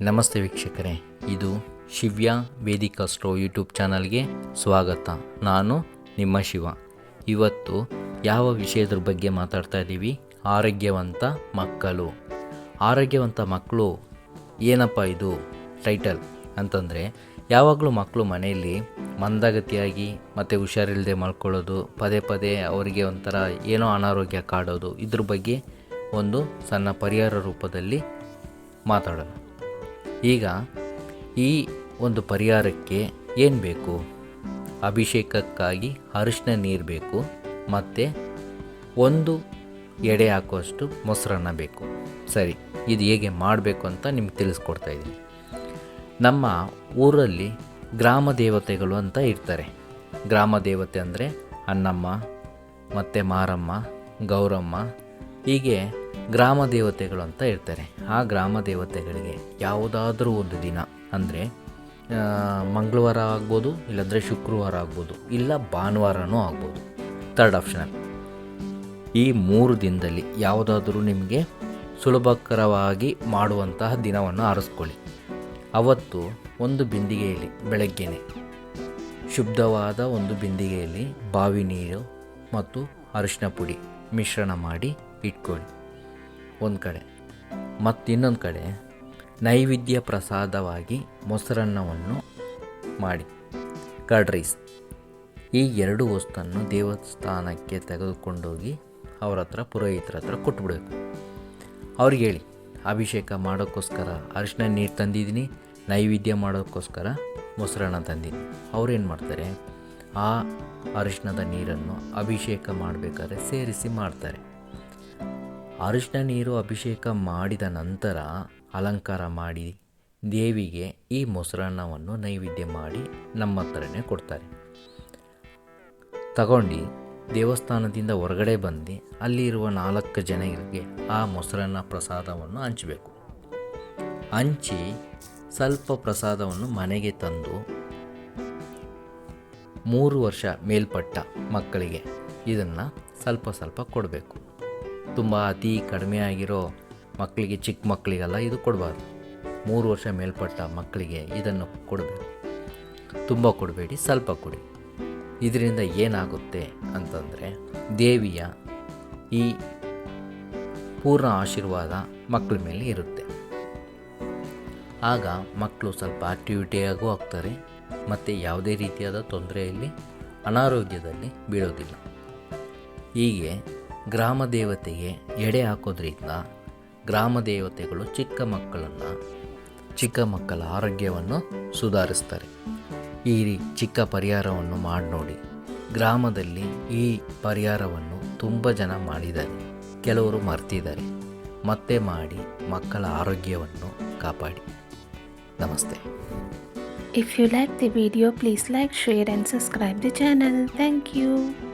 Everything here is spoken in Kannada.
ನಮಸ್ತೆ ವೀಕ್ಷಕರೇ, ಇದು ಶಿವ್ಯ ವೇದಿಕಾ ಸ್ಟೋ ಯೂಟ್ಯೂಬ್ ಚಾನಲ್ಗೆ ಸ್ವಾಗತ. ನಾನು ನಿಮ್ಮ ಶಿವ. ಇವತ್ತು ಯಾವ ವಿಷಯದ ಬಗ್ಗೆ ಮಾತಾಡ್ತಾ ಇದ್ದೀವಿ? ಆರೋಗ್ಯವಂತ ಮಕ್ಕಳು. ಆರೋಗ್ಯವಂತ ಮಕ್ಕಳು ಏನಪ್ಪ ಇದು ಟೈಟಲ್ ಅಂತಂದರೆ, ಯಾವಾಗಲೂ ಮಕ್ಕಳು ಮನೆಯಲ್ಲಿ ಮಂದಗತಿಯಾಗಿ ಮತ್ತು ಹುಷಾರಿಲ್ಲದೆ ಮಲ್ಕೊಳ್ಳೋದು, ಪದೇ ಪದೇ ಅವರಿಗೆ ಒಂಥರ ಏನೋ ಅನಾರೋಗ್ಯ ಕಾಡೋದು, ಇದ್ರ ಬಗ್ಗೆ ಒಂದು ಸಣ್ಣ ಪರಿಹಾರ ರೂಪದಲ್ಲಿ ಮಾತಾಡೋಣ. ಈಗ ಈ ಒಂದು ಪರಿಹಾರಕ್ಕೆ ಏನು ಬೇಕು? ಅಭಿಷೇಕಕ್ಕಾಗಿ ಅರಿಶಿನ ನೀರು ಬೇಕು, ಮತ್ತು ಒಂದು ಎಡೆ ಹಾಕುವಷ್ಟು ಮೊಸರನ್ನ ಬೇಕು. ಸರಿ, ಇದು ಹೇಗೆ ಮಾಡಬೇಕು ಅಂತ ನಿಮ್ಗೆ ತಿಳಿಸ್ಕೊಡ್ತಾ ಇದ್ದೀನಿ. ನಮ್ಮ ಊರಲ್ಲಿ ಗ್ರಾಮ ದೇವತೆಗಳು ಅಂತ ಇರ್ತಾರೆ. ಗ್ರಾಮ ದೇವತೆ ಅಂದರೆ ಅಣ್ಣಮ್ಮ, ಮತ್ತು ಮಾರಮ್ಮ, ಗೌರಮ್ಮ ಹೀಗೆ ಗ್ರಾಮ ದೇವತೆಗಳು ಅಂತ ಇರ್ತಾರೆ ಆ ಗ್ರಾಮ ದೇವತೆಗಳಿಗೆ ಯಾವುದಾದ್ರೂ ಒಂದು ದಿನ, ಅಂದರೆ ಮಂಗಳವಾರ ಆಗ್ಬೋದು, ಇಲ್ಲಾಂದರೆ ಶುಕ್ರವಾರ ಆಗ್ಬೋದು, ಇಲ್ಲ ಭಾನುವಾರನೂ ಆಗ್ಬೋದು. ಥರ್ಡ್ ಆಪ್ಷನಲ್ ಈ ಮೂರು ದಿನದಲ್ಲಿ ಯಾವುದಾದ್ರೂ ನಿಮಗೆ ಸುಲಭಕರವಾಗಿ ಮಾಡುವಂತಹ ದಿನವನ್ನು ಆರಿಸ್ಕೊಳ್ಳಿ. ಅವತ್ತು ಒಂದು ಬಿಂದಿಗೆಯಲ್ಲಿ, ಬೆಳಗ್ಗೆನೆ, ಶುದ್ಧವಾದ ಒಂದು ಬಿಂದಿಗೆಯಲ್ಲಿ ಬಾವಿ ನೀರು ಮತ್ತು ಅರಿಶಿನ ಪುಡಿ ಮಿಶ್ರಣ ಮಾಡಿ ಇಟ್ಕೊಳ್ಳಿ. ಒಂದು ಕಡೆ. ಮತ್ತಿನ್ನೊಂದು ಕಡೆ ನೈವೇದ್ಯ ಪ್ರಸಾದವಾಗಿ ಮೊಸರನ್ನವನ್ನು ಮಾಡಿ. ಕರ್ಡ್ ರೈಸ್ ಈ ಎರಡು ವಸ್ತುವನ್ನು ದೇವಸ್ಥಾನಕ್ಕೆ ತೆಗೆದುಕೊಂಡೋಗಿ ಅವ್ರ ಹತ್ರ, ಪುರೋಹಿತರ ಹತ್ರ ಕೊಟ್ಬಿಡಬೇಕು. ಅವ್ರಿಗೆ ಹೇಳಿ, ಅಭಿಷೇಕ ಮಾಡೋಕ್ಕೋಸ್ಕರ ಅರಿಶಿನ ನೀರು ತಂದಿದ್ದೀನಿ, ನೈವೇದ್ಯ ಮಾಡೋಕ್ಕೋಸ್ಕರ ಮೊಸರನ್ನ ತಂದಿದ್ದೀನಿ. ಅವ್ರೇನು ಮಾಡ್ತಾರೆ, ಆ ಅರಿಶಿನದ ನೀರನ್ನು ಅಭಿಷೇಕ ಮಾಡಬೇಕಾದ್ರೆ ಸೇರಿಸಿ ಮಾಡ್ತಾರೆ. ಅರಿಶಿನ ನೀರು ಅಭಿಷೇಕ ಮಾಡಿದ ನಂತರ ಅಲಂಕಾರ ಮಾಡಿ ದೇವಿಗೆ ಈ ಮೊಸರನ್ನವನ್ನು ನೈವೇದ್ಯ ಮಾಡಿ ನಮ್ಮ ಹತ್ರನೇ ಕೊಡ್ತಾರೆ. ತಗೊಂಡು ದೇವಸ್ಥಾನದಿಂದ ಹೊರಗಡೆ ಬಂದು ಅಲ್ಲಿರುವ ನಾಲ್ಕು ಜನರಿಗೆ ಆ ಮೊಸರನ್ನ ಪ್ರಸಾದವನ್ನು ಹಂಚಬೇಕು. ಹಂಚಿ ಸ್ವಲ್ಪ ಪ್ರಸಾದವನ್ನು ಮನೆಗೆ ತಂದು ಮೂರು ವರ್ಷ ಮೇಲ್ಪಟ್ಟ ಮಕ್ಕಳಿಗೆ ಇದನ್ನು ಸ್ವಲ್ಪ ಸ್ವಲ್ಪ ಕೊಡಬೇಕು. ತುಂಬ ಅತಿ ಕಡಿಮೆ ಆಗಿರೋ ಮಕ್ಕಳಿಗೆ, ಚಿಕ್ಕ ಮಕ್ಕಳಿಗೆಲ್ಲ, ಇದು ಕೊಡಬಾರ್ದು. ಮೂರು ವರ್ಷ ಮೇಲ್ಪಟ್ಟ ಮಕ್ಕಳಿಗೆ ಇದನ್ನು ಕೊಡಬೇಕು ತುಂಬ ಕೊಡಬೇಡಿ, ಸ್ವಲ್ಪ ಕೊಡಿ. ಇದರಿಂದ ಏನಾಗುತ್ತೆ ಅಂತಂದರೆ, ದೇವಿಯ ಈ ಪೂರ್ಣ ಆಶೀರ್ವಾದ ಮಕ್ಕಳ ಮೇಲೆ ಇರುತ್ತೆ. ಆಗ ಮಕ್ಕಳು ಸ್ವಲ್ಪ ಆಕ್ಟಿವಿಟಿಯಾಗೂ ಆಗ್ತಾರೆ, ಮತ್ತು ಯಾವುದೇ ರೀತಿಯಾದ ತೊಂದರೆಯಲ್ಲಿ, ಅನಾರೋಗ್ಯದಲ್ಲಿ ಬೀಳೋದಿಲ್ಲ. ಹೀಗೆ ಗ್ರಾಮ ದೇವತೆಗೆ ಎಡೆ ಹಾಕೋದ್ರಿಂದ ಗ್ರಾಮ ದೇವತೆಗಳು ಚಿಕ್ಕ ಮಕ್ಕಳನ್ನು, ಚಿಕ್ಕ ಮಕ್ಕಳ ಆರೋಗ್ಯವನ್ನು ಸುಧಾರಿಸ್ತಾರೆ. ಈ ಚಿಕ್ಕ ಪರಿಹಾರವನ್ನು ಮಾಡಿ ನೋಡಿ. ಗ್ರಾಮದಲ್ಲಿ ಈ ಪರಿಹಾರವನ್ನು ತುಂಬ ಜನ ಮಾಡಿದ್ದಾರೆ. ಕೆಲವರು ಮರ್ತಿದ್ದಾರೆ. ಮತ್ತೆ ಮಾಡಿ ಮಕ್ಕಳ ಆರೋಗ್ಯವನ್ನು ಕಾಪಾಡಿ. ನಮಸ್ತೆ. If you like the video please like share and subscribe the channel thank you.